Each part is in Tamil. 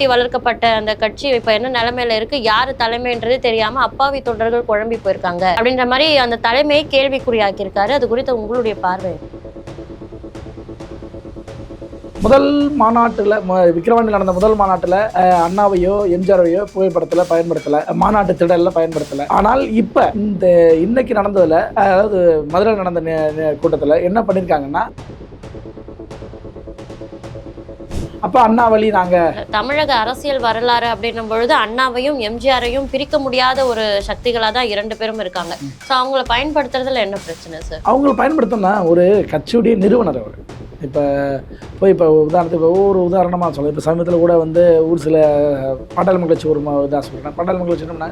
கட்டி வளர்க்கப்பட்ட அந்த கட்சி இப்ப என்ன நிலைமையில இருக்கு? யாரு தலைமைன்றது தெரியாம அப்பாவி தொண்டர்கள் குழம்பி போயிருக்காங்க. அப்படின்ற மாதிரி அந்த தலைமையை கேள்விக்குறியாக்கியிருக்காரு. அது குறித்த உங்களுடைய பார்வை. முதல் மாநாட்டில் விக்கிரவாண்டியில் நடந்த முதல் மாநாட்டில் அண்ணாவையோ எம்ஜிஆரையோ புகைப்படத்தில் பயன்படுத்தலை. மாநாட்டு திடலில் பயன்படுத்தலை. ஆனால் இப்போ இந்த இன்னைக்கு நடந்ததில் அதாவது மதுரையில் நடந்த கூட்டத்தில் என்ன பண்ணியிருக்காங்கன்னா அப்போ அண்ணாவழி நாங்கள் தமிழக அரசியல் வரலாறு அப்படின்னும் பொழுது அண்ணாவையும் எம்ஜிஆரையும் பிரிக்க முடியாத ஒரு சக்திகளா தான் இரண்டு பேரும் இருக்காங்க. சோ அவங்கள பயன்படுத்துறதுல என்ன பிரச்சனை சார் அவங்களை பயன்படுத்தினா ஒரு கட்சியுடைய நிறுவனர் அவர். இப்போ போய் இப்போ உதாரணத்துக்கு ஒவ்வொரு உதாரணமாக சொல்ல இப்போ சமீபத்தில் கூட வந்து ஒரு சில பாட்டாளி கட்சி ஒரு இதாக சொல்கிறேன் பாட்டாளி கட்சி என்னன்னா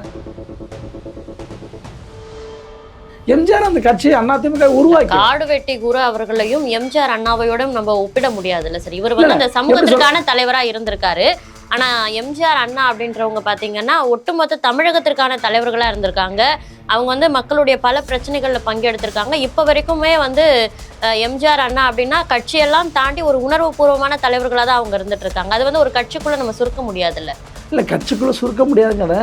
எம்ஜிஆர் அந்த கட்சியை அதிமுக உருவாக்கி. காடு வெட்டி குரு அவர்களையும் எம்ஜிஆர் அண்ணாவையோடும் நம்ம ஒப்பிட முடியாதுல்ல சார். இவர் வந்து இல்ல, அந்த சமூகத்திற்கான தலைவரா இருந்திருக்காரு. ஆனா எம்ஜிஆர் அண்ணா அப்படின்றவங்க பாத்தீங்கன்னா ஒட்டுமொத்த தமிழகத்திற்கான தலைவர்களா இருந்திருக்காங்க. அவங்க வந்து மக்களுடைய பல பிரச்சனைகள்ல பங்கெடுத்திருக்காங்க. இப்ப வரைக்குமே வந்து எம்ஜிஆர் அண்ணா அப்படின்னா கட்சியெல்லாம் தாண்டி ஒரு உணர்வுபூர்வமான தலைவர்களா தான் அவங்க இருந்துட்டு இருக்காங்க அது வந்து ஒரு கட்சிக்குள்ள நம்ம சுருக்க முடியாதுல்ல. இல்லை கட்சிக்குள்ளே சுருக்க முடியாதுங்கிறத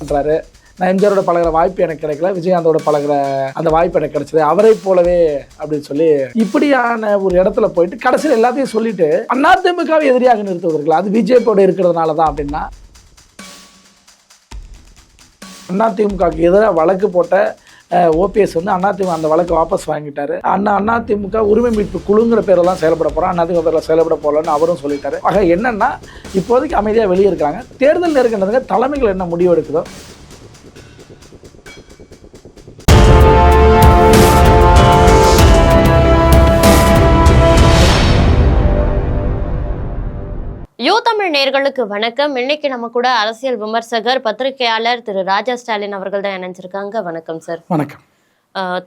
பண்றாரு. நான் எம்ஜிஆரோட பழகிற வாய்ப்பு எனக்கு கிடைக்கல விஜயகாந்தோட பழகிற அந்த வாய்ப்பு எனக்கு கிடைச்சது. அவரை போலவே அப்படின்னு சொல்லி இப்படியான ஒரு இடத்துல போயிட்டு கடைசியில் எல்லாத்தையும் சொல்லிட்டு அதிமுகவை எதிரியாக நிறுத்துவதற்கு அது பிஜேபியோட இருக்கிறதுனால தான் அப்படின்னா அதிமுகவுக்கு எதிராக வழக்கு போட்ட ஓபிஎஸ் வந்து அதிமுக அந்த வழக்கை வாபஸ் வாங்கிட்டாரு. அண்ணா அதிமுக உரிமை மீட்பு குழுங்கிற பேரெல்லாம் தான் செயல்பட போகிறோம் அதிமுக பேரில் செயல்பட போகலன்னு அவரும் சொல்லிட்டாரு. ஆக என்னென்னா இப்போதைக்கு அமைதியாக வெளியே இருக்கிறாங்க. தேர்தல் நெருங்கினதுங்க தலைமைகள் என்ன முடிவு எடுக்குதோ யூ தமிழ் நேர்களுக்கு வணக்கம். இன்னைக்கு நம்ம கூட அரசியல் விமர்சகர் பத்திரிகையாளர் திரு ராஜா ஸ்டாலின் அவர்கள் தான் இணைஞ்சிருக்காங்க. வணக்கம் சார். வணக்கம்.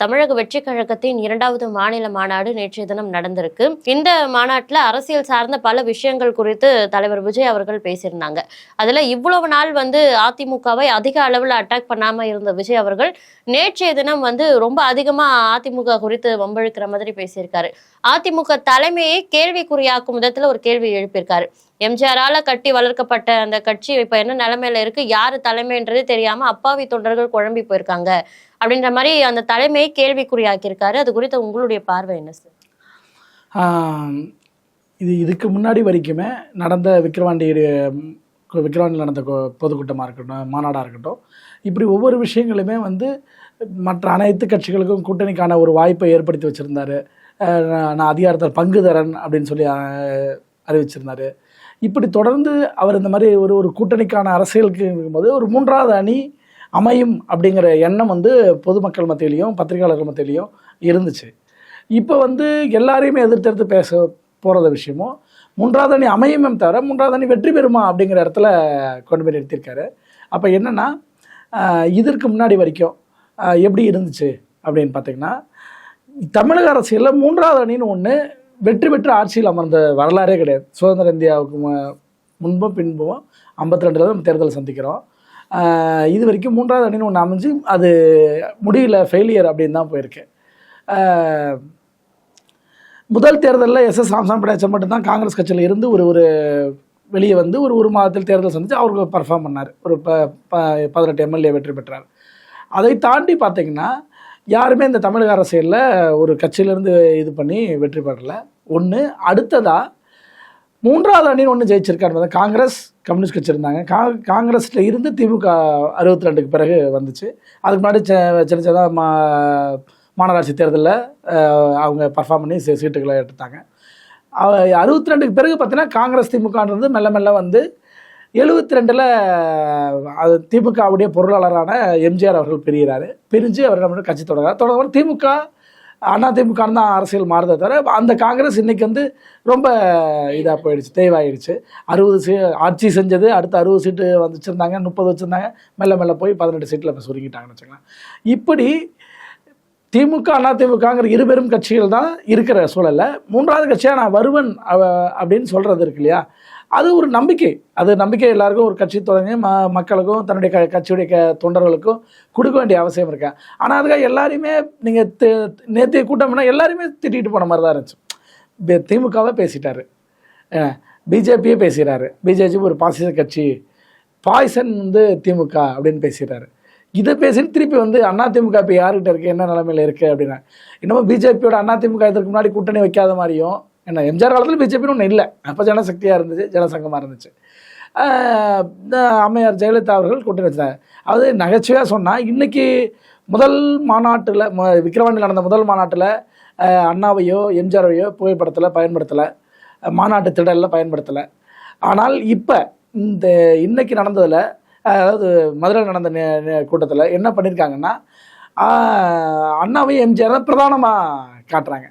தமிழக வெற்றி கழகத்தின் இரண்டாவது மாநில மாநாடு நேற்றைய தினம் நடந்திருக்கு. இந்த மாநாட்டில் அரசியல் சார்ந்த பல விஷயங்கள் குறித்து தலைவர் விஜய் அவர்கள் பேசியிருந்தாங்க. அதுல இவ்வளவு நாள் வந்து அதிமுகவை அதிக அளவில் அட்டாக் பண்ணாமல் இருந்த விஜய் அவர்கள் நேற்றைய தினம் வந்து ரொம்ப அதிகமா அதிமுக குறித்து வம்பழுக்கிற மாதிரி பேசியிருக்காரு. அதிமுக தலைமையை கேள்விக்குறியாக்கும் விதத்துல ஒரு கேள்வி எழுப்பியிருக்காரு. எம்ஜிஆரால கட்டி வளர்க்கப்பட்ட அந்த கட்சி இப்ப என்ன நிலைமையில இருக்கு? யாரு தலைமைன்றது தெரியாம அப்பாவி தொண்டர்கள் குழம்பி போயிருக்காங்க. அப்படின்ற மாதிரி அந்த தலைமையை கேள்விக்குறியாக்கியிருக்காரு. அது குறித்த உங்களுடைய பார்வை என்ன சார்? இது இதுக்கு முன்னாடி வரைக்குமே நடந்த விக்ரவாண்டி விக்ரவாண்டியில் நடந்த பொதுக்கூட்டமாக இருக்கட்டும் மாநாடாக இருக்கட்டும் இப்படி ஒவ்வொரு விஷயங்களுமே வந்து மற்ற அனைத்து கட்சிகளுக்கும் கூட்டணிக்கான ஒரு வாய்ப்பை ஏற்படுத்தி வச்சுருந்தாரு. நான் அதிகாரத்தில் பங்கு தரேன் அப்படின்னு சொல்லி அறிவிச்சிருந்தார். இப்படி தொடர்ந்து அவர் இந்த மாதிரி ஒரு ஒரு கூட்டணிக்கான அரசியலுக்கு இருக்கும்போது ஒரு மூன்றாவது அணி அமையும் அப்படிங்கிற எண்ணம் வந்து பொதுமக்கள் மத்தியிலையும் பத்திரிகையாளர்கள் மத்தியிலையும் இருந்துச்சு. இப்போ வந்து எல்லாரையுமே எதிர்த்தெடுத்து பேச போகிறத விஷயமும் மூன்றாவது அணி அமையுமே தவிர மூன்றாவது அணி வெற்றி பெறுமா அப்படிங்கிற இடத்துல கொண்டு போய் நிறுத்தியிருக்காரு. அப்போ என்னென்னா இதற்கு முன்னாடி வரைக்கும் எப்படி இருந்துச்சு அப்படின்னு பார்த்தீங்கன்னா தமிழக அரசியலில் மூன்றாவது அணின்னு ஒன்று வெற்றி பெற்று ஆட்சியில் அமர்ந்த வரலாறே கிடையாது. சுதந்திர இந்தியாவுக்கு மு- முன்பும் பின்பும் ஐம்பத்தி ரெண்டில் தான் தேர்தல் சந்திக்கிறோம். இது வரைக்கும் மூன்றாவது அணின்னு ஒன்று அமைஞ்சு அது முடியல ஃபெயிலியர் அப்படின்னு தான் போயிருக்கு. முதல் தேர்தலில் எஸ் எஸ் ராமசாமி படையாச்சன் மட்டும்தான் காங்கிரஸ் கட்சியில் இருந்து ஒரு ஒரு வெளியே வந்து ஒரு ஒரு மாதத்தில் தேர்தல் சந்தித்து அவருக்கு பர்ஃபார்ம் பண்ணார். ஒரு ப ப பதினெட்டு எம்எல்ஏ வெற்றி பெற்றார். அதை தாண்டி பார்த்தீங்கன்னா யாருமே இந்த தமிழக அரசியலில் ஒரு கட்சியிலேருந்து இது பண்ணி வெற்றி பெறலை. ஒன்று அடுத்ததாக மூன்றாவது அணின்னு ஒன்று ஜெயிச்சிருக்காரு காங்கிரஸ் கம்யூனிஸ்ட் கட்சி இருந்தாங்க. கா காங்கிரஸில் இருந்து திமுக அறுபத்தி ரெண்டுக்கு பிறகு வந்துச்சு. அதுக்கு முன்னாடி சின்ன சின்னதாக மா மாநகராட்சி தேர்தலில் அவங்க பர்ஃபார்ம் பண்ணி சீட்டுகளை எடுத்தாங்க. அறுபத்தி ரெண்டுக்கு பிறகு பார்த்தீங்கன்னா காங்கிரஸ் திமுகன்றது மெல்ல மெல்ல வந்து எழுபத்தி ரெண்டில் அது திமுகவுடைய பொருளாளரான எம்ஜிஆர் அவர்கள் பிரிகிறாரு பிரிஞ்சு அவர் நம்ம கட்சி தொடங்குறாரு தொடங்க திமுக அண்ணா தான் அரசியல் மாறுதே தவிர அந்த காங்கிரஸ் இன்றைக்கி வந்து ரொம்ப இதாக போயிடுச்சு தேவாயிடுச்சு அறுபது சீ ஆட்சி செஞ்சது அடுத்து அறுபது சீட்டு வந்துச்சிருந்தாங்க முப்பது வச்சுருந்தாங்க மெல்ல மெல்ல போய் பதினெட்டு சீட்டில் இப்போ சுருங்கிட்டாங்கன்னு வச்சுக்கலாம். இப்படி திமுக அண்ணா இருபெரும் கட்சிகள் தான் இருக்கிற சூழலில் மூன்றாவது கட்சியாக நான் வருவன் அப்படின்னு சொல்கிறது இருக்கு இல்லையா? அது ஒரு நம்பிக்கை. அது நம்பிக்கை எல்லாருக்கும் ஒரு கட்சி தொடங்கி ம மக்களுக்கும் தன்னுடைய க கட்சியுடைய க தொண்டர்களுக்கும் கொடுக்க வேண்டிய அவசியம் இருக்கேன் ஆனால் அதுக்காக எல்லாரையுமே நீங்கள் நேற்றைய கூட்டம்னா எல்லாருமே திட்டிகிட்டு போன மாதிரி தான் இருந்துச்சு திமுகவை பேசிட்டாரு. பிஜேபியே பேசுகிறாரு பிஜேபி ஒரு பாசிச கட்சி. பாய்சன் வந்து திமுக அப்படின்னு பேசுகிறாரு இதை பேசிட்டு திருப்பி வந்து அண்ணா திமுக இப்போ யார்கிட்ட இருக்குது என்ன நிலமையில இருக்குது அப்படின்னா இன்னமும் பிஜேபியோட அண்ணா திமுக இதற்கு முன்னாடி கூட்டணி வைக்காத மாதிரியும் ஏன்னா எம்ஜிஆர் காலத்தில் பிஜேபின்னு ஒன்று இல்லை. அப்போ ஜனசக்தியாக இருந்துச்சு ஜனசங்கமாக இருந்துச்சு. அம்மையார் ஜெயலலிதா அவர்கள் கூட்டணி வச்சாங்க. அது நகைச்சுவையாக சொன்னால் இன்றைக்கி முதல் மாநாட்டில் விக்கிரவாண்டியில் நடந்த முதல் மாநாட்டில் அண்ணாவையோ எம்ஜிஆரையோ புகைப்படத்தில் பயன்படுத்தலை. மாநாட்டு திடலில் பயன்படுத்தலை. ஆனால் இப்போ இந்த இன்னைக்கு நடந்ததில் அதாவது மதுரையில் நடந்த கூட்டத்தில் என்ன பண்ணியிருக்காங்கன்னா அண்ணாவையும் எம்ஜிஆர் பிரதானமாக காட்டுறாங்க.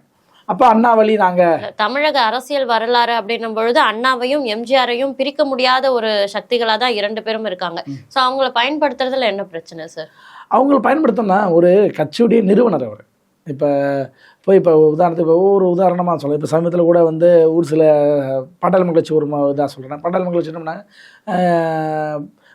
அப்போ அண்ணா வழி நாங்கள் தமிழக அரசியல் வரலாறு அப்படின்னும் பொழுது அண்ணாவையும் எம்ஜிஆரையும் பிரிக்க முடியாத ஒரு சக்திகளா தான் இரண்டு பேரும் இருக்காங்க. சோ அவங்கள பயன்படுத்துறதுல என்ன பிரச்சனை சார் அவங்கள பயன்படுத்தணும்னா ஒரு கட்சியுடைய நிறுவனர் அவர். இப்போ போய் இப்போ உதாரணத்துக்கு இப்போ ஒரு உதாரணமாக சொல்ல இப்போ சமீபத்தில் கூட வந்து ஒரு சில பாட்டாளி கட்சி ஒரு இதாக சொல்கிறேன் பாட்டாளி கட்சி என்னன்னா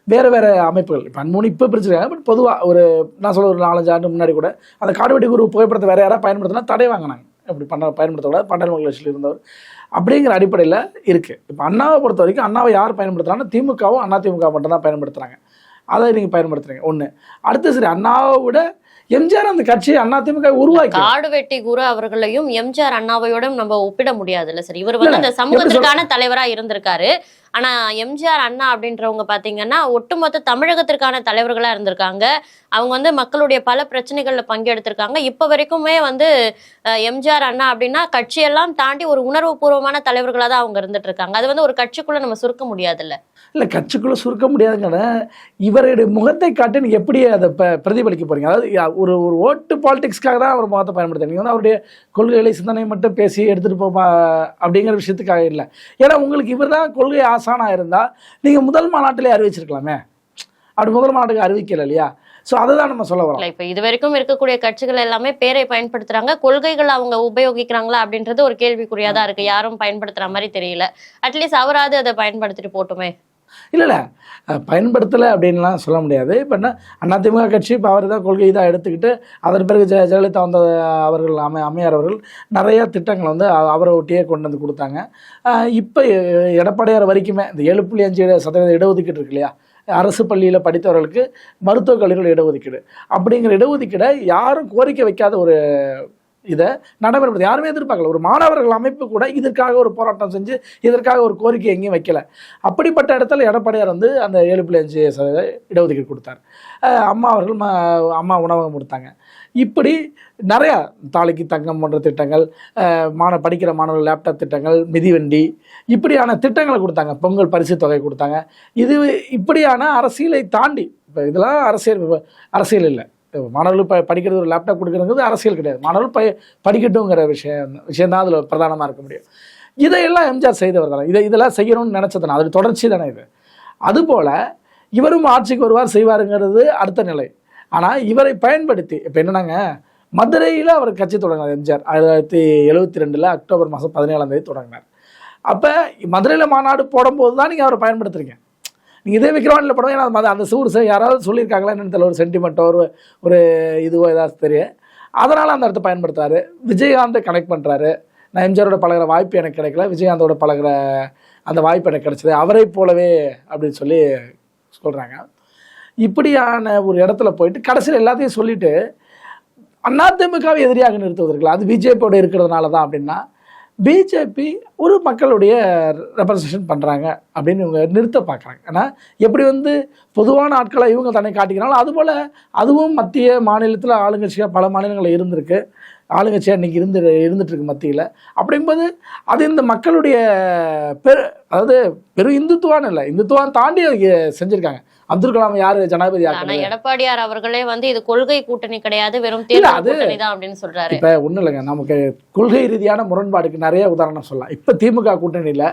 வேறு வேறு அமைப்புகள். இப்போ அன்மூணு இப்போ பிரிச்சிருக்காங்க. பட் பொதுவாக ஒரு நான் சொல்ல ஒரு நாலஞ்சு ஆண்டு முன்னாடி கூட அந்த காடுவெட்டி குரு புகைப்படத்தை வேறு யாராவது பயன்படுத்தினா தடை வாங்கினாங்க. அப்படி பண்ண பயன்படுத்தக்கூடாது. மக்கள் கட்சியில் இருந்தவர். அப்படிங்கிற அடிப்படையில் இருக்குது இப்போ அண்ணாவை பொறுத்த வரைக்கும் அண்ணாவை யார் பயன்படுத்துகிறாங்கன்னா திமுகவும் அண்ணா திமுக மட்டும்தான் பயன்படுத்துகிறாங்க அதை நீங்கள் பயன்படுத்துறீங்க. ஒன்று அடுத்து சரி அண்ணாவை விட எம்ஜிஆர் அந்த கட்சியை அண்ணா திமுக உருவாக்கி. காடு வெட்டி குரு அவர்களையும் எம்ஜிஆர் அண்ணாவையோட நம்ம ஒப்பிட முடியாதுல்ல சார். இவர் வந்து இல்ல, அந்த சமூகத்திற்கான தலைவரா இருந்திருக்காரு. ஆனா எம்ஜிஆர் அண்ணா அப்படின்றவங்க பாத்தீங்கன்னா ஒட்டுமொத்த தமிழகத்திற்கான தலைவர்களா இருந்திருக்காங்க. அவங்க வந்து மக்களுடைய பல பிரச்சனைகள்ல பங்கெடுத்திருக்காங்க. இப்ப வரைக்குமே வந்து எம்ஜிஆர் அண்ணா அப்படின்னா கட்சியெல்லாம் தாண்டி ஒரு உணர்வு பூர்வமான தலைவர்களா தான் அவங்க இருந்துட்டு இருக்காங்க அது வந்து ஒரு கட்சிக்குள்ள நம்ம சுருக்க முடியாதுல்ல. இல்லை கட்சிக்குள்ளே சுருக்க முடியாதுங்கிற இவருடைய முகத்தை காட்டி நீங்கள் எப்படி அதை ப பிரதிபலிக்க போறீங்க? அதாவது ஒரு ஒரு ஓட்டு பாலிடிக்ஸ்க்காக தான் அவர் முகத்தை பயன்படுத்துறீங்க வந்து அவருடைய கொள்கைகளை சிந்தனை மட்டும் பேசி எடுத்துகிட்டு போப்பா அப்படிங்கிற விஷயத்துக்காக இல்லை. ஏன்னா உங்களுக்கு இவர் தான் கொள்கை ஆசானாக இருந்தால் நீங்கள் முதல் மாநாட்டிலே அறிவிச்சிருக்கலாமே. அப்படி முதல் மாநாட்டுக்கு அறிவிக்கல இல்லையா? ஸோ அதை தான் நம்ம சொல்ல வரோம். இப்போ இப்ப இது வரைக்கும் இருக்கக்கூடிய கட்சிகள் எல்லாமே பேரை பயன்படுத்துறாங்க. கொள்கைகள் அவங்க உபயோகிக்கிறாங்களா அப்படின்றது ஒரு கேள்விக்குறியாக தான் இருக்கு. யாரும் பயன்படுத்துற மாதிரி தெரியல. அட்லீஸ்ட் அவராது அதை பயன்படுத்திட்டு போட்டுமே. இல்லை இல்லை பயன்படுத்தலை அப்படின்லாம் சொல்ல முடியாது. இப்போ என்ன அதிமுக கட்சி இப்போ அவர் தான் கொள்கை தான் எடுத்துக்கிட்டு அதன் பிறகு ஜெய ஜெயலலிதா வந்த அவர்கள் அமை அம்மையார் அவர்கள் நிறையா திட்டங்களை வந்து அவரை ஒட்டியே கொண்டு வந்து கொடுத்தாங்க. இப்போ எடப்பாடியார் வரைக்குமே இந்த ஏழு புள்ளி அஞ்சு சதவீதம் இடஒதுக்கீடு இருக்கு இல்லையா? அரசு பள்ளியில் படித்தவர்களுக்கு மருத்துவக் கல்லூரிகள் இடஒதுக்கீடு. அப்படிங்கிற இடஒதுக்கீடை யாரும் கோரிக்கை வைக்காத ஒரு இதை நடைமுறைப்படுத்த யாருமே எதிர்பார்க்கல. ஒரு மாணவர்கள் அமைப்பு கூட இதற்காக ஒரு போராட்டம் செஞ்சு இதற்காக ஒரு கோரிக்கை எங்கேயும் வைக்கல. அப்படிப்பட்ட இடத்துல எடப்பாடியார் வந்து அந்த ஏழு புள்ளி அஞ்சு சதவீத இடஒதுக்கீடு கொடுத்தார். அம்மா அவர்கள் ம அம்மா உணவகம் கொடுத்தாங்க. இப்படி நிறையா தாலிக்கு தங்கம் போன்ற திட்டங்கள் மாண படிக்கிற மாணவர்கள் லேப்டாப் திட்டங்கள் மிதிவண்டி இப்படியான திட்டங்களை கொடுத்தாங்க. பொங்கல் பரிசு தொகை கொடுத்தாங்க. இது இப்படியான அரசியலை தாண்டி இப்போ இதெல்லாம் அரசியல் அரசியல் இல்லை. மாணவர்கள் ப படிக்கிறது ஒரு லேப்டாப் கொடுக்குறது அரசியல் கிடையாது. மாணவர்கள் ப படிக்கட்டுங்கிற விஷயம் விஷயந்தான் அதில் பிரதானமாக இருக்க முடியும். இதையெல்லாம் எம்ஜிஆர் செய்தவர் தானே. இதை இதெல்லாம் செய்யணும்னு நினச்சதானே அது தொடர்ச்சி தானே இது. அதுபோல் இவரும் ஆட்சிக்கு வருவார் செய்வாருங்கிறது அடுத்த நிலை. ஆனால் இவரை பயன்படுத்தி இப்போ என்னன்னாங்க மதுரையில் அவர் கட்சி தொடங்கினார் எம்ஜிஆர். ஆயிரத்தி தொள்ளாயிரத்தி எழுபத்தி ரெண்டில் அக்டோபர் மாதம் பதினேழாம் தேதி தொடங்கினார். அப்போ மதுரையில் மாநாடு போடும்போது தான் நீங்கள் அவரை பயன்படுத்துறீங்க. நீங்கள் இதே விக்ரவாணியில் படம் ஏன்னா அது அந்த சூடு யாராவது சொல்லியிருக்காங்களா என்னென்னு தெரியல ஒரு சென்டிமெண்ட்டோ ஒரு ஒரு இதுவோ ஏதாவது தெரியும் அதனால் அந்த இடத்த பயன்படுத்துறாரு. விஜயகாந்தை கனெக்ட் பண்ணுறாரு நான் எம்ஜிஆரோட பழகுற வாய்ப்பு எனக்கு கிடைக்கல. விஜயகாந்தோட பழகுற அந்த வாய்ப்பு எனக்கு கிடைச்சது. அவரை போலவே அப்படின்னு சொல்லி சொல்கிறாங்க இப்படியான ஒரு இடத்துல போயிட்டு கடைசியில் எல்லாத்தையும் சொல்லிவிட்டு அதிமுகவை எதிரியாக நிறுத்துவதற்கு அது பிஜேபியோட இருக்கிறதுனால தான் அப்படின்னா பிஜேபி ஒரு மக்களுடைய ரெப்ரசன்டேஷன் பண்ணுறாங்க அப்படின்னு இவங்க நிறுத்த பார்க்குறாங்க. ஏன்னா எப்படி வந்து பொதுவான ஆட்களை இவங்க தன்னை காட்டிக்கிறாங்களோ அதுபோல் அதுவும் மத்திய மாநிலத்தில் ஆளுங்கட்சியாக பல மாநிலங்களில் இருந்திருக்கு. ஆளுங்கட்சியாக இன்றைக்கி இருந்து இருந்துகிட்ருக்கு மத்தியில். அப்படிங்கும்போது அது இந்த மக்களுடைய பெரு அதாவது பெரும் இந்துத்துவான்னு இல்லை இந்துத்துவான் தாண்டி அது செஞ்சுருக்காங்க. அப்துல் கலாம் யார்? ஜனாதிபதி ஆனா எடப்பாடியார் அவர்களே வந்து இது கொள்கை கூட்டணி கிடையாது வெறும் தேர்தல் கூட்டணி தான் அப்படின்னு சொல்றாரு. இப்போ ஒன்றும் இல்லைங்க நமக்கு கொள்கை ரீதியான முரண்பாடுக்கு நிறைய உதாரணம் சொல்லலாம். இப்போ திமுக கூட்டணியில்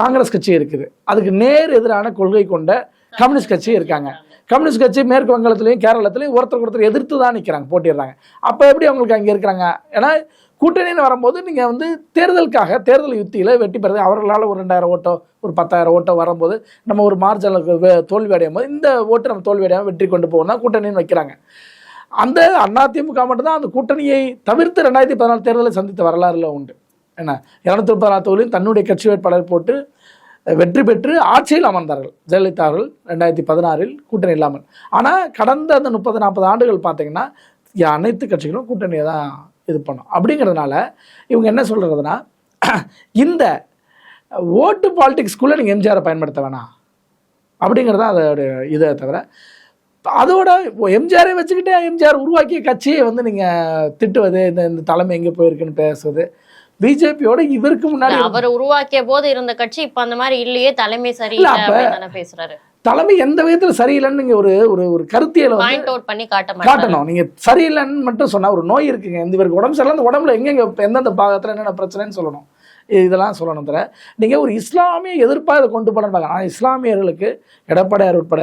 காங்கிரஸ் கட்சி இருக்குது. அதுக்கு நேர் எதிரான கொள்கை கொண்ட கம்யூனிஸ்ட் கட்சி இருக்காங்க. கம்யூனிஸ்ட் கட்சி மேற்கு வங்கத்திலையும் கேரளத்திலையும் ஒருத்தருக்கு ஒருத்தர் எதிர்த்து தான் நிற்கிறாங்க போட்டிடுறாங்க அப்போ எப்படி அவங்களுக்கு அங்கே இருக்கிறாங்க? ஏன்னா கூட்டணின்னு வரும்போது நீங்கள் வந்து தேர்தலுக்காக தேர்தல் யுத்தியில் வெற்றி பெறது அவர்களால் ஒரு ரெண்டாயிரம் ஓட்டோ ஒரு பத்தாயிரம் ஓட்டோ வரும்போது நம்ம ஒரு மார்ஜலுக்கு தோல்வி அடையும் போது இந்த ஓட்டு நம்ம தோல்வி அடையாமல் வெற்றி கொண்டு போகணும் தான் கூட்டணின்னு வைக்கிறாங்க. அந்த அதிமுக மட்டும்தான் அந்த கூட்டணியை தவிர்த்து ரெண்டாயிரத்தி பதினாலு தேர்தலை சந்தித்த வரலாறுல உண்டு. என்ன? இரநூத்தி முப்பதாம் தொகுதியும் தன்னுடைய கட்சி வேட்பாளர் போட்டு வெற்றி பெற்று ஆட்சியில் அமர்ந்தார்கள். ஜெயலலிதா அவர்கள் ரெண்டாயிரத்தி பதினாறில் கூட்டணி இல்லாமல். ஆனால் கடந்த அந்த முப்பது நாற்பது ஆண்டுகள் பார்த்தீங்கன்னா அனைத்து கட்சிகளும் கூட்டணியை தான் இது பண்ணும். அப்படிங்கிறதுனால இவங்க என்ன சொல்கிறதுனா இந்த ஓட்டு பாலிடிக்ஸ்குள்ளே நீங்கள் எம்ஜிஆரை பயன்படுத்த வேணாம். அப்படிங்கிறது தான் அதோட இதை தவிர அதோட எம்ஜிஆரை வச்சுக்கிட்டே எம்ஜிஆர் உருவாக்கிய கட்சியை வந்து நீங்கள் திட்டுவது இந்த இந்த தலைமை எங்கே போயிருக்குன்னு பேசுவது பிஜேபியோட இவருக்கு முன்னாடி அவர் உருவாக்கிய போது இருந்த கட்சி இப்ப அந்த மாதிரி இல்லையே தலைமை சரியில்லை பேசுறாரு. தலைமை எந்த விதத்தில் சரியில்லைன்னு நீங்கள் ஒரு ஒரு ஒரு கருத்தியலை பண்ணி காட்டணும். நீங்க சரியில்லைன்னு மட்டும் சொன்னா ஒரு நோய் இருக்குங்க. இந்த இவருக்கு உடம்பு சரியில்லை அந்த உடம்புல எங்கெங்க எந்தெந்த பாகத்துல என்னென்ன பிரச்சனைன்னு சொல்லணும். இதெல்லாம் சொல்லணும் தர. நீங்க ஒரு இஸ்லாமிய எதிர்ப்பாக இதை கொண்டு போன ஆனால் இஸ்லாமியர்களுக்கு எடப்பாடியார் உட்பட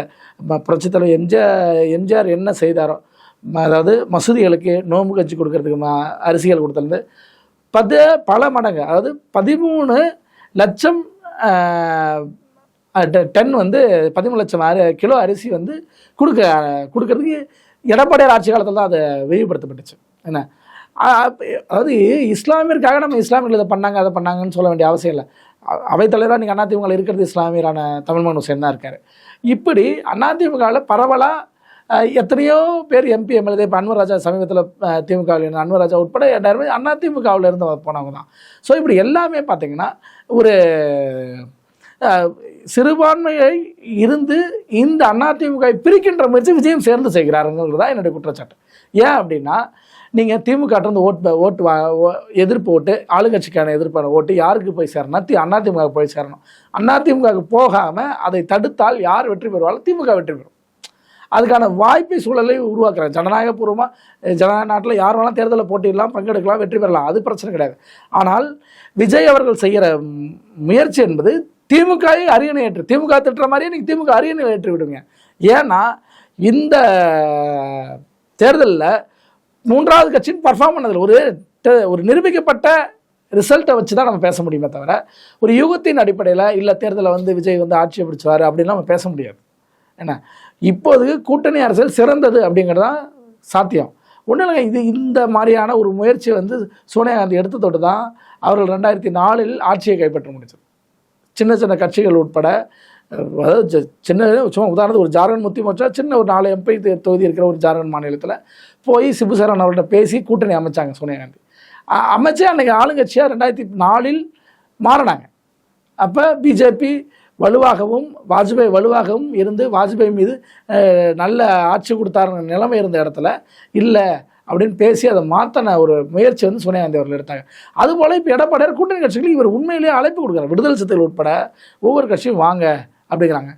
புரட்சித் தலைவர் எம்ஜிஆர் எம்ஜிஆர் என்ன செய்தாரோ அதாவது மசூதிகளுக்கு நோம்பு கட்சி கொடுக்கறதுக்கு ம- அரிசிகள் கொடுத்தது பது பல மடங்கு அதாவது பதிமூணு லட்சம் டென் வந்து பதிமூணு லட்சம் அரி கிலோ அரிசி வந்து கொடுக்க கொடுக்கறதுக்கு எடப்பாடியார் ஆட்சி காலத்தில் தான் அதை விரிவுபடுத்தப்பட்டுச்சு. என்ன? அதாவது இஸ்லாமியருக்காக நம்ம இஸ்லாமியர்கள் இதை பண்ணாங்க அதை பண்ணாங்கன்னு சொல்ல வேண்டிய அவசியம் இல்லை. அவைத்தலைவராக நீங்கள் அதிமுகவில் இருக்கிறது இஸ்லாமியரான தமிழ்மகன் ஹுசேன் தான் இருக்கார். இப்படி அதிமுகவில் பரவலாக எத்தனையோ பேர் எம்பி எம்எல்ஏ இப்போ அன்வர் ராஜா சமீபத்தில் திமுகவில் இருந்த அன்வர் ராஜா உட்பட எல்லாருமே அதிமுகவில் இருந்து போனவங்க தான். ஸோ இப்படி எல்லாமே பார்த்தீங்கன்னா ஒரு சிறுபான்மையை இருந்து இந்த அதிமுக பிரிக்கின்ற முயற்சி விஜயம் சேர்ந்து செய்கிறாருங்கிறது தான் என்னுடைய குற்றச்சாட்டு. ஏன் அப்படின்னா நீங்கள் திமுக இருந்து ஓட்டு ஓட்டு வா எதிர்ப்பு ஓட்டு ஆளுங்கட்சிக்கான எதிர்ப்பான ஓட்டு யாருக்கு போய் சேரணும்? தி அதிமுக போய் சேரணும். அதிமுகவுக்கு போகாமல் அதை தடுத்தால் யார் வெற்றி பெறுவாலும் திமுக வெற்றி பெறும். அதுக்கான வாய்ப்பை சூழலை உருவாக்குறாங்க. ஜனநாயகபூர்வமாக ஜனநாயக நாட்டில் யார் வேணாலும் தேர்தலில் போட்டிடலாம் பங்கெடுக்கலாம் வெற்றி பெறலாம். அது பிரச்சனை கிடையாது. ஆனால் விஜய் அவர்கள் செய்கிற முயற்சி என்பது திமுகவை அரியணை ஏற்று திமுக திட்டுற மாதிரியே நீங்கள் திமுக அரியணை ஏற்று விடுங்க. ஏன்னா இந்த தேர்தலில் மூன்றாவது கட்சின்னு பர்ஃபார்ம் பண்ணதில் ஒரு ஒரு நிரூபிக்கப்பட்ட ரிசல்ட்டை வச்சு தான் நம்ம பேச முடியுமே தவிர ஒரு யுகத்தின் அடிப்படையில் இல்லை தேர்தலில் வந்து விஜய் வந்து ஆட்சியை பிடிச்சுவார் அப்படின்னு நம்ம பேச முடியாது. என்ன? இப்போதுக்கு கூட்டணி அரசியல் சிறந்தது அப்படிங்கிறது தான் சாத்தியம். ஒன்றும் இல்லைங்க இது இந்த மாதிரியான ஒரு முயற்சி வந்து சோனியா காந்தி எடுத்ததோடு தொட்டு தான் அவர்கள் ரெண்டாயிரத்தி நாலில் ஆட்சியை கைப்பற்ற முடிச்சது சின்ன சின்ன கட்சிகள் உட்பட அதாவது சின்ன சும்மா உதாரணத்துக்கு ஒரு ஜார்க்கண்ட் முத்தி மோர்ச்சா சின்ன ஒரு நாலு எம்பி தொகுதி இருக்கிற ஒரு ஜார்க்கண்ட் மாநிலத்தில் போய் சிபுசரன் அவர்கிட்ட பேசி கூட்டணி அமைச்சாங்க சோனியா காந்தி. அமைச்சே அன்றைக்கி ஆளுங்கட்சியாக ரெண்டாயிரத்தி நாலில் மாறினாங்க. அப்போ பிஜேபி வலுவாகவும் வாஜ்பாய் வலுவாகவும் இருந்து வாஜ்பாய் மீது நல்ல ஆட்சி கொடுத்தாருங்க நிலைமை இருந்த இடத்துல இல்லை அப்படின்னு பேசி அதை மாற்றின ஒரு முயற்சி வந்து சோனியா காந்தி அவர்கள் எடுத்தாங்க. அதுபோல் இப்போ எடப்பாடியார் கூட்டணி கட்சிகளுக்கு இவர் உண்மையிலேயே அழைப்பு கொடுக்குறாரு. விடுதலை சிறுத்தைகள் உட்பட ஒவ்வொரு கட்சியும் வாங்க அப்படிங்கிறாங்க.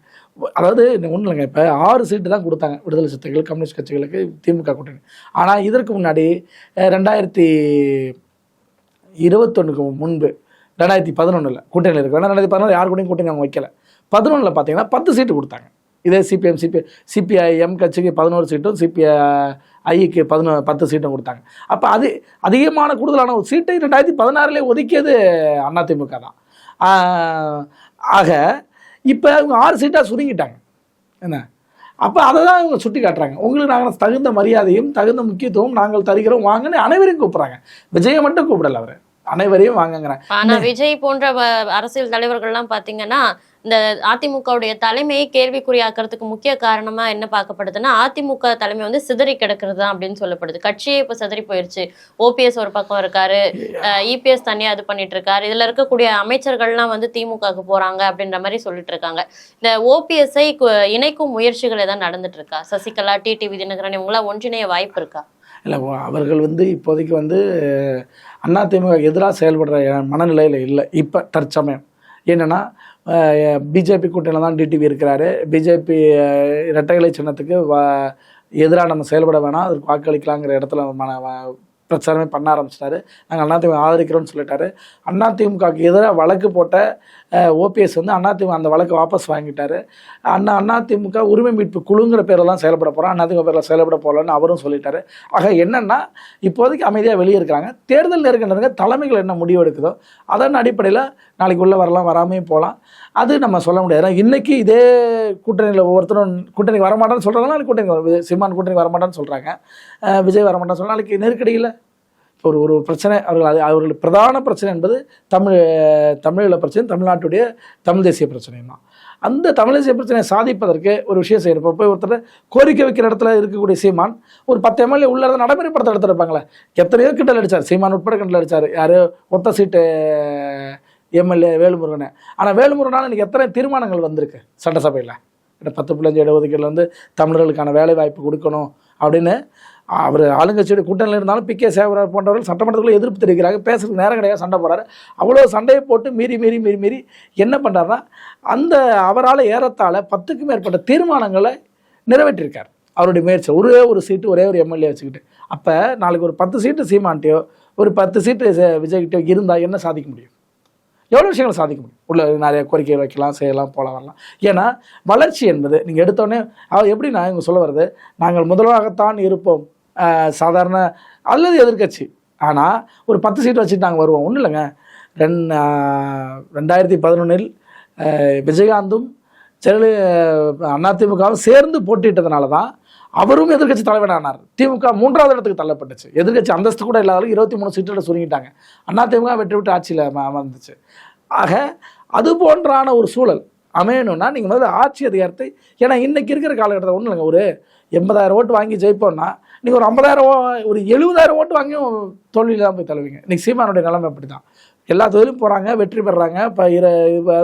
அதாவது ஒன்றும் இல்லைங்க இப்போ ஆறு சீட்டு தான் கொடுத்தாங்க விடுதலை சிறுத்தைகள் கம்யூனிஸ்ட் கட்சிகளுக்கு திமுக கூட்டணி. ஆனால் இதற்கு முன்னாடி ரெண்டாயிரத்தி இருபத்தொன்றுக்கு முன்பு ரெண்டாயிரத்தி பதினொன்றில் கூட்டணியில் இருக்கு ரெண்டாயிரத்தி பதினொன்று யார் கூடயும் கூட்டணி அவங்க வைக்கல. பதினொன்றில் பார்த்தீங்கன்னா பத்து சீட்டு கொடுத்தாங்க. இதே சிபிஎம் சிபி சிபிஐஎம் கட்சிக்கு பதினோரு சீட்டும் சிபிஐ ஐக்கு பதினோ பத்து சீட்டும் கொடுத்தாங்க. அப்போ அது அதிகமான கூடுதலான ஒரு சீட்டை ரெண்டாயிரத்தி பதினாறுலேயே ஒதுக்கியது அதிமுக தான். ஆக இப்போ அவங்க ஆறு சீட்டாக சுருங்கிட்டாங்க. என்ன? அப்போ அதை தான் இவங்க சுட்டி காட்டுறாங்க. உங்களுக்கு நாங்கள் தகுந்த மரியாதையும் தகுந்த முக்கியத்துவம் நாங்கள் தருகிறோம் வாங்கன்னு அனைவரையும் கூப்பிட்றாங்க. விஜயை மட்டும் கூப்பிடல அவர். அனைவரையும் வாங்குங்கிறாங்க ஆனா விஜய் போன்ற அரசியல் தலைவர்கள்லாம் பாத்தீங்கன்னா இந்த அதிமுகவுடைய தலைமையை கேள்விக்குறியாக்குறதுக்கு முக்கிய காரணமா என்ன பார்க்கப்படுதுன்னா அதிமுக தலைமை வந்து சிதறி கிடக்கிறது தான் அப்படின்னு சொல்லப்படுது. கட்சியே இப்ப சிதறி போயிருச்சு. ஓபிஎஸ் ஒரு பக்கம் இருக்காரு. இபிஎஸ் தனியா இது பண்ணிட்டு இருக்காரு. இதுல இருக்கக்கூடிய அமைச்சர்கள்லாம் வந்து திமுகவுக்கு போறாங்க அப்படின்ற மாதிரி சொல்லிட்டு இருக்காங்க. இந்த ஓபிஎஸ்ஐ இணைக்கும் முயற்சிகள் ஏதாவது நடந்துட்டு இருக்கா? சசிகலா டிடிவி தினகரன் இவங்களாம் ஒன்றிணைய வாய்ப்பு இருக்கா? இல்லை அவர்கள் வந்து இப்போதைக்கு வந்து அதிமுக எதிராக செயல்படுற மனநிலையில் இல்லை. இப்போ தற்சமயம். என்னென்னா பிஜேபி கூட்டணியில் தான் டிடிவி இருக்கிறாரு. பிஜேபி இரட்டைகளை சின்னத்துக்கு வ எதிராக நம்ம செயல்பட வேணாம். அதற்கு வாக்களிக்கலாங்கிற இடத்துல மன பிரச்சாரமே பண்ண ஆரம்பிச்சிட்டாரு. நாங்கள் அதிமுக ஆதரிக்கிறோம்னு சொல்லிட்டாரு. அதிமுகவுக்கு எதிராக வழக்கு போட்ட ஓபிஎஸ் வந்து அதிமுக அந்த வழக்கை வாபஸ் வாங்கிட்டார். அண்ணா அதிமுக உரிமை மீட்பு குழுங்கிற பேரில் தான் செயல்பட போகிறோம் அதிமுக பேரில் செயல்பட போகலன்னு அவரும் சொல்லிட்டாரு. ஆக என்னென்னா இப்போதைக்கு அமைதியாக வெளியே இருக்கிறாங்க. தேர்தல் நெருங்கினதுங்க தலைமைகள் என்ன முடிவு எடுக்குதோ அதன் அடிப்படையில் நாளைக்கு உள்ளே வரலாம் வராமையும் போகலாம் அது நம்ம சொல்ல முடியாது. இன்றைக்கி இன்னைக்கு இதே கூட்டணியில் ஒவ்வொருத்தரும் கூட்டணிக்கு வரமாட்டேன்னு சொல்கிறாங்க நாளைக்கு கூட்டணி சிம்மான் கூட்டணி வரமாட்டேன்னு சொல்கிறாங்க விஜய் வரமாட்டேன்னு சொல்கிறாங்க நாளைக்கு நெருக்கடியில் ஒரு ஒரு பிரச்சனை அவர்கள் அது அவர்கள் பிரதான பிரச்சனை என்பது தமிழ் தமிழீழ பிரச்சனை தமிழ்நாட்டுடைய தமிழ் தேசிய பிரச்சனை தான். அந்த தமிழ் தேசிய பிரச்சனையை சாதிப்பதற்கு ஒரு விஷயம் செய்யணும். இப்போ போய் ஒருத்தர் கோரிக்கை வைக்கிற இடத்துல இருக்கக்கூடிய சீமான் ஒரு பத்து எம்எல்ஏ உள்ள இருந்து நடைமுறைப்படுத்த எடுத்துருப்பாங்களே எத்தனையோ கிண்டல் அடித்தார் சீமான் உட்பட கிண்டல் அடிச்சார். யார்? ஒத்த சீட்டு எம்எல்ஏ வேலுமுருகனை. ஆனால் வேலுமுருகனால் இன்றைக்கி எத்தனை தீர்மானங்கள் வந்திருக்கு சட்டசபையில்? பத்து பிள்ளைஞ்சு இடஒதுக்கீடுல வந்து தமிழர்களுக்கான வேலை வாய்ப்பு கொடுக்கணும் அப்படின்னு அவர் ஆளுங்கட்சியுடைய கூட்டணியில் இருந்தாலும் பி கே சேவரார் போன்றவர்கள் சட்டமன்றத்துக்குள்ள எதிர்ப்பு தெரிவிக்கிறாங்க. பேசுறதுக்கு நேரம் கிடையாது சண்டை போடுறாரு. அவ்வளோ சண்டையை போட்டு மீறி மீறி மீறி மீறி என்ன பண்ணுறாருன்னா அந்த அவரால் ஏறத்தாழ பத்துக்கும் மேற்பட்ட தீர்மானங்களை நிறைவேற்றிருக்கார். அவருடைய முயற்சி ஒரே ஒரு சீட்டு ஒரே ஒரு எம்எல்ஏ வச்சுக்கிட்டு. அப்போ நாளைக்கு ஒரு பத்து சீட்டு சீமான்ட்டியோ ஒரு பத்து சீட்டு விஜய்கிட்டோ இருந்தால் என்ன சாதிக்க முடியும்? எவ்வளோ விஷயங்களை சாதிக்க முடியும்? உள்ள நிறைய கோரிக்கை வைக்கலாம் செய்யலாம் போகலாம் வரலாம். ஏன்னா வளர்ச்சி என்பது நீங்கள் எடுத்தோடனே அவர் எப்படின்னா இவங்க சொல்ல வருது நாங்கள் முதல்வராகத்தான் இருப்போம். சாதாரண அல்லது எதிர்க்கட்சி. ஆனால் ஒரு பத்து சீட் வச்சுட்டு நாங்கள் வருவோம். ஒன்றும் இல்லைங்க. ரெண் ரெண்டாயிரத்தி பதினொன்றில் விஜயகாந்தும் ஜெயலலிதா அதிமுகவும் சேர்ந்து போட்டியிட்டதுனால தான் அவரும் எதிர்கட்சி தலைவரானார் திமுக மூன்றாவது இடத்துக்கு தள்ளப்பட்டுச்சு. எதிர்க்கட்சி அந்தஸ்து கூட இல்லாத இருபத்தி மூணு சீட்டில் சுருங்கிட்டாங்க. அதிமுக வெற்றி விட்டு ஆட்சியில் வந்துச்சு ஆக அது போன்றான ஒரு சூழல். அமையணும்னா நீங்கள் முதல்ல ஆட்சி அதிகாரத்தை ஏன்னா இன்றைக்கி இருக்கிற காலகட்டத்தில் ஒன்றும் இல்லைங்க ஒரு எண்பதாயிரம் ஓட்டு வாங்கி ஜெயிப்போம்னா நீங்கள் ஒரு ஐம்பதாயிரம் ஒரு எழுபதாயிரம் ஓட்டு வாங்கியும் தோல்வியில் தான் போய் தழுவீங்க. இன்றைக்கி சீமானுடைய நிலைமை அப்படி தான் எல்லா தொழிலும் போகிறாங்க வெற்றி பெறாங்க இப்போ இர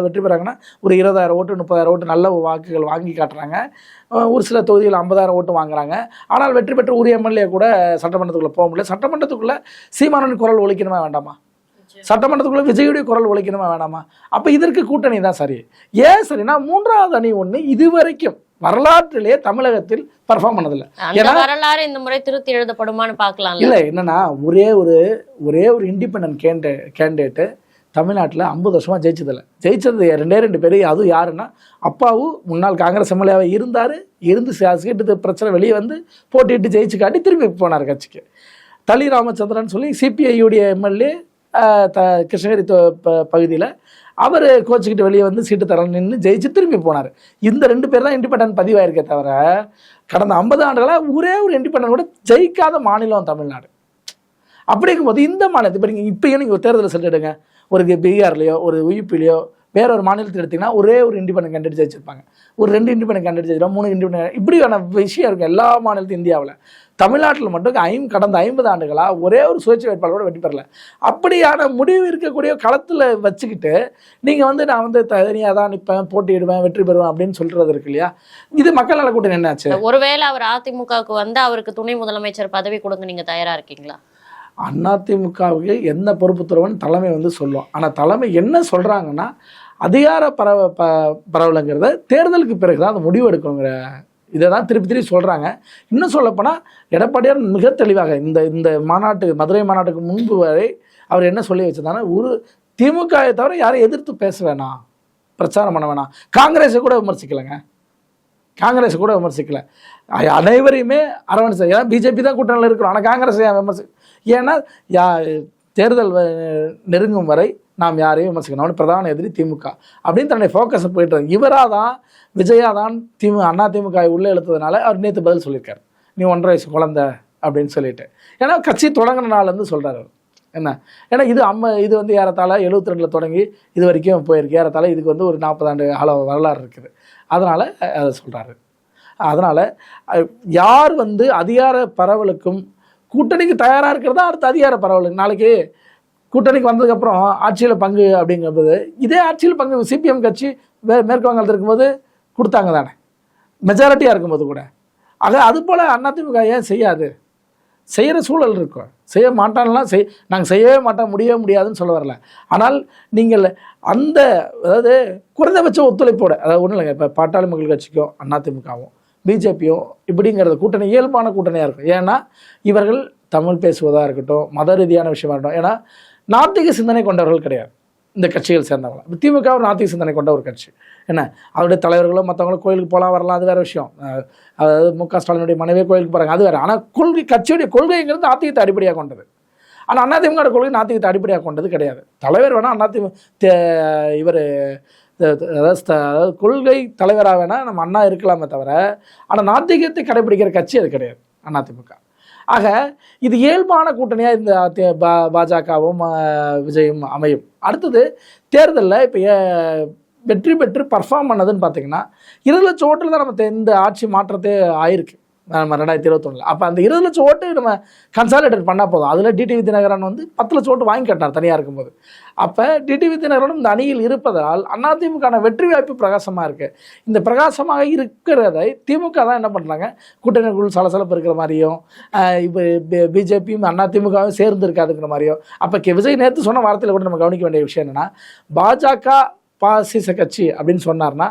வெற்றி பெறாங்கன்னா ஒரு இருபதாயிரம் ஓட்டு முப்பதாயிரம் ஓட்டு நல்ல வாக்குகள் வாங்கி காட்டுறாங்க. ஒரு சில தொகுதியில் ஐம்பதாயிரம் ஓட்டு வாங்குறாங்க. ஆனால் வெற்றி பெற்ற ஒரு எம்எல்ஏ கூட சட்டமன்றத்துக்குள்ளே போக முடியல. சட்டமன்றத்துக்குள்ளே சீமானின் குரல் ஒழிக்கணுமா வேண்டாமா? சட்டமன்றத்துக்குள்ள விஜயுடைய குரல் ஒழிக்கணுமா வேணாமா? அப்ப இதற்கு கூட்டணி தான் சரி. ஏன் சரினா மூன்றாவது அணி ஒண்ணு இதுவரைக்கும் வரலாற்றிலே தமிழகத்தில் பர்ஃபார்ம் பண்ணதில்லை. அந்த வரலாறு இந்த முறை திருத்தி எழுதப்படுமான்னு பார்க்கலாம்ல. இல்ல என்னன்னா ஒரே ஒரு ஒரே ஒரு இண்டிபெண்டன்ட் கேண்டே கேண்டிடேட்டு தமிழ்நாட்டில் ஐம்பது வருஷமா ஜெயிச்சதில்ல. ஜெயிச்சது ரெண்டே ரெண்டு பேர் அதுவும் யாருன்னா அப்பாவும் முன்னாள் காங்கிரஸ் எம்எல்ஏவாக இருந்தார் இருந்து சீட்டு பிரச்சனை வெளியே வந்து போட்டிட்டு ஜெயிச்சு காட்டி திரும்பி போனார் கட்சிக்கு. தளி ராமச்சந்திரன் சொல்லி சிபிஐயுடைய எம்எல்ஏ த கிருஷ்ணகிரி பகுதியில் அவர் கோச்சுக்கிட்டு வெளியே வந்து சீட்டு தரணும் நின்று ஜெயிச்சு திரும்பி போனார். இந்த ரெண்டு பேர் தான் இண்டிபெண்டன்ட் பதிவாயிருக்கே தவிர கடந்த ஐம்பது ஆண்டுகளாக ஒரே ஒரு இண்டிபெண்டன்ட் கூட ஜெயிக்காத மாநிலம் தமிழ்நாடு. அப்படிங்கும்போது இந்த மாநிலத்தை இப்போ நீங்கள் இப்போயே நீங்கள் ஒரு தேர்தல் சென்றுடுங்க ஒரு பீகார்லேயோ ஒரு உயிப்பிலையோ வேற ஒரு மாநிலத்தில் எடுத்தீங்கன்னா ஒரே ஒரு இண்டிபெண்ட் கேண்டிடேட் வச்சுருப்பாங்க. ஒரு ரெண்டு இண்டிபெண்ட் கேண்டிடேட் ஜெயிச்சிருப்பாங்க மூணு இண்டிபெண்ட் இப்படியான விஷயம் இருக்குது எல்லா மாநிலத்தையும் இந்தியாவில். தமிழ்நாட்டில் மட்டும் ஐம் கடந்த ஐம்பது ஆண்டுகளாக ஒரே ஒரு சுயேட்சை வேட்பாளரோட வெற்றி பெறல. அப்படியான முடிவு இருக்கக்கூடிய களத்தில் வச்சுக்கிட்டு நீங்கள் வந்து நான் வந்து தனியாக தான் நிற்பேன் போட்டியிடுவேன் வெற்றி பெறுவேன் அப்படின்னு சொல்கிறது இருக்கு இல்லையா? இது மக்கள் நல கூட்டணி என்னாச்சு? ஒருவேளை அவர் அதிமுகவுக்கு வந்து அவருக்கு துணை முதலமைச்சர் பதவி கொடுங்க நீங்கள் தயாராக இருக்கீங்களா? அதிமுகவுக்கு என்ன பொறுப்பு தலைமை வந்து சொல்லும். ஆனால் தலைமை என்ன சொல்கிறாங்கன்னா அதிகார பரவ ப பரவலைங்கிறத தேர்தலுக்கு பிறகு தான் அந்த முடிவு எடுக்கணுங்கிற இதை தான் திருப்பி திருப்பி சொல்கிறாங்க இன்னும் சொல்லப்போனால் எடப்பாடியார் மிக தெளிவாக இந்த இந்த மாநாட்டு மதுரை மாநாட்டுக்கு முன்பு வரை அவர் என்ன சொல்லி வச்சிருந்தாங்கன்னா ஒரு திமுகவை தவிர யாரையும் எதிர்த்து பேச வேணாம். பிரச்சாரம் பண்ண வேணாம். காங்கிரஸை கூட விமர்சிக்கலைங்க. காங்கிரஸ் கூட விமர்சிக்கல. அனைவரையுமே அரவணைச்சு ஏன்னா பிஜேபி தான் கூட்டணியில் இருக்கிறோம். ஆனால் காங்கிரஸ் ஏன் விமர்சி ஏன்னா யா தேர்தல் நெருங்கும் வரை நாம் யாரையும் விமர்சிக்கணும். பிரதான எதிரி திமுக அப்படின்னு தன்னுடைய ஃபோக்கஸை போயிட்டு இருந்தாங்க இவராக தான் விஜயா தான் திமு அண்ணா திமுக உள்ளே இழுத்ததுனால அவர் நேற்று பதில் சொல்லியிருக்காரு. நீ ஒன்றரை வயசு குழந்த அப்படின்னு சொல்லிட்டு. ஏன்னா கட்சி தொடங்கின நாள்லேருந்து சொல்கிறாரு என்ன? ஏன்னா இது அம்ம இது வந்து ஏறத்தாழ எழுபத்தி ரெண்டில் தொடங்கி இது வரைக்கும் போயிருக்கு. ஏறத்தாழ இதுக்கு வந்து ஒரு நாற்பதாண்டு அளவு வரலாறு இருக்குது. அதனால் அதை சொல்கிறாரு அதனால் யார் வந்து அதிகார பரவலுக்கும் கூட்டணிக்கு தயாராக இருக்கிறதா அடுத்த அதிகார பரவலுக்கு? நாளைக்கு கூட்டணிக்கு வந்ததுக்கப்புறம் ஆட்சியில் பங்கு அப்படிங்கும்போது இதே ஆட்சியில் பங்கு சிபிஎம் கட்சி மே மேற்கு வங்காளத்தில் இருக்கும்போது கொடுத்தாங்க தானே. மெஜாரிட்டியாக இருக்கும்போது கூட. ஆக அது போல் அதிமுக ஏன் செய்யாது? செய்கிற சூழல் இருக்கும். செய்ய மாட்டான்லாம் செய் நாங்கள் செய்யவே மாட்டோம் முடியவே முடியாதுன்னு சொல்ல வரல. ஆனால் நீங்கள் அந்த அதாவது குறைந்தபட்ச ஒத்துழைப்போட அதாவது ஒன்றும் இல்லைங்க இப்போ பாட்டாளி மக்கள் கட்சிக்கும் அதிமுகவும் பிஜேபியும் இப்படிங்கிறது கூட்டணி இயல்பான கூட்டணியாக இருக்கும். ஏன்னா இவர்கள் தமிழ் பேசுவதாக இருக்கட்டும் மத ரீதியான விஷயமா இருக்கட்டும் ஏன்னா நாத்திக சிந்தனை கொண்டவர்கள் கிடையாது. இந்த கட்சிகள் சேர்ந்தவங்க. திமுக ஒரு நாத்திக சிந்தனை கொண்ட ஒரு கட்சி. என்ன? அவருடைய தலைவர்களும் மற்றவங்களும் கோயிலுக்கு போகலாம் வரலாம் அது வேற விஷயம். அதாவது மு க. ஸ்டாலினுடைய மனைவியே கோயிலுக்கு போகிறாங்க அது வேற. ஆனால் கொள்கை கட்சியுடைய கொள்கைங்கிறது நாத்திகத்தை அடிப்படையாக கொண்டது. ஆனால் அதிமுக கொள்கை நாத்திகத்தை அடிப்படையாக கொண்டது கிடையாது. தலைவர் வேணால் அதிமுக இவர் அதாவது அதாவது கொள்கை தலைவராக வேணால் நம்ம அண்ணா இருக்கலாமே தவிர ஆனால் நாத்திகத்தை கடைபிடிக்கிற கட்சி அது கிடையாது அதிமுக ஆக இது இயல்பான கூட்டணியாக இந்த பா- பாஜகவும் விஜயும் அமையும். அடுத்தது தேர்தலில் இப்போ வெற்றி பெற்று பர்ஃபார்ம் பண்ணதுன்னு பார்த்தீங்கன்னா இருபது லட்சம் ஓட்டில் தான் நம்ம இந்த ஆட்சி மாற்றத்தே ஆயிருக்கு. நம்ம ரெண்டாயிரத்தி இருபத்தொன்னில். அப்போ அந்த இருபது லட்சம் ஓட்டு நம்ம கன்சாலிடேட் பண்ணால் போதும். அதில் டிடிவி தினகரன் வந்து பத்து லட்சம் ஓட்டு வாங்கி கட்டார் தனியாக இருக்கும்போது. அப்போ டிடிவி தினகரனும் இந்த அணியில் இருப்பதால் அதிமுக வெற்றி வாய்ப்பு பிரகாசமாக இருக்குது இந்த பிரகாசமாக இருக்கிறதை திமுக தான் என்ன பண்ணுறாங்க கூட்டணிக்குள் சலசலப்பு இருக்கிற மாதிரியும் இப்போ பிஜேபியும் அதிமுகவும் சேர்ந்து இருக்காதுங்கிற மாதிரியும். அப்போ விஜய் நேற்று சொன்ன வார்த்தையில் கூட நம்ம கவனிக்க வேண்டிய விஷயம் என்னென்னா பாஜக பாசிச கட்சி அப்படின்னு சொன்னார்னா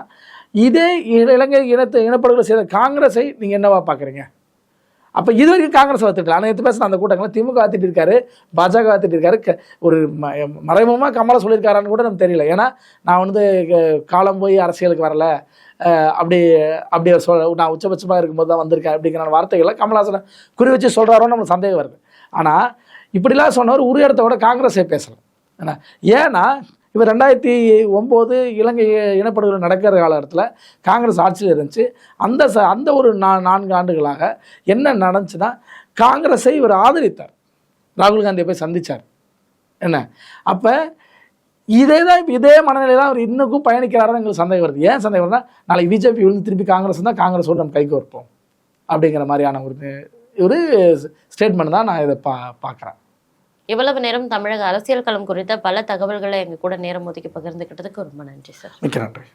இதே இலங்கை இனத்தை இனப்படுகொலை செய்த காங்கிரஸை நீங்கள் என்னவா பார்க்குறீங்க அப்போ இது வரைக்கும் காங்கிரஸ் வத்துட்டு ஆனால் நேற்று பேசின அந்த கூட்டங்களில் திமுக ஆத்திட்டு இருக்காரு பாஜக ஆத்திட்டு இருக்காரு ஒரு ம மறைமுகமாக கமலை சொல்லியிருக்காரான்னு கூட நமக்கு தெரியல. ஏன்னா நான் வந்து க- காலம் போய் அரசியலுக்கு வரல. அப்படி அப்படி சொல் நான் உச்சபட்சமாக இருக்கும்போது தான் வந்திருக்கேன் அப்படிங்கிற வார்த்தைகளை கமல்ஹாசனை குறி வச்சு சொல்கிறாரோன்னு நம்மளுக்கு சந்தேகம் வருது. ஆனால் இப்படிலாம் சொன்னவர் ஒரு இடத்த விட காங்கிரஸே பேசலாம் ஏன்னா ஏன்னா இவர் ரெண்டாயிரத்தி ஒம்பது இலங்கை இனப்படுகொலை நடக்கிற காலகட்டத்தில் காங்கிரஸ் ஆட்சியில் இருந்துச்சு. அந்த ச அந்த ஒரு நா நான்கு ஆண்டுகளாக என்ன நடந்துச்சுன்னா காங்கிரஸை இவர் ஆதரித்தார். ராகுல் காந்தியை போய் சந்திச்சார். என்ன? அப்போ இதே தான் இப்போ இதே மனநிலை தான் அவர் இன்னுக்கும் பயணிக்கிறாருன்னு எங்களுக்கு சந்தேகம் வருது. ஏன் சந்தேகம் வருதுன்னா நாளைக்கு பிஜேபி விழுந்து திருப்பி காங்கிரஸ் தான் காங்கிரஸோடு நம்ம கைக்கு வைப்போம் அப்படிங்கிற மாதிரியான ஒரு ஒரு ஸ்டேட்மெண்ட் தான் நான் இதை பா பார்க்குறேன். இவ்வளவு நேரம் தமிழக அரசியல் களம் குறித்த பல தகவல்களை எங்க கூட நேரம் ஒதுக்கி பகிர்ந்துக்கிட்டதுக்கு ரொம்ப நன்றி சார். மிக்க நன்றி.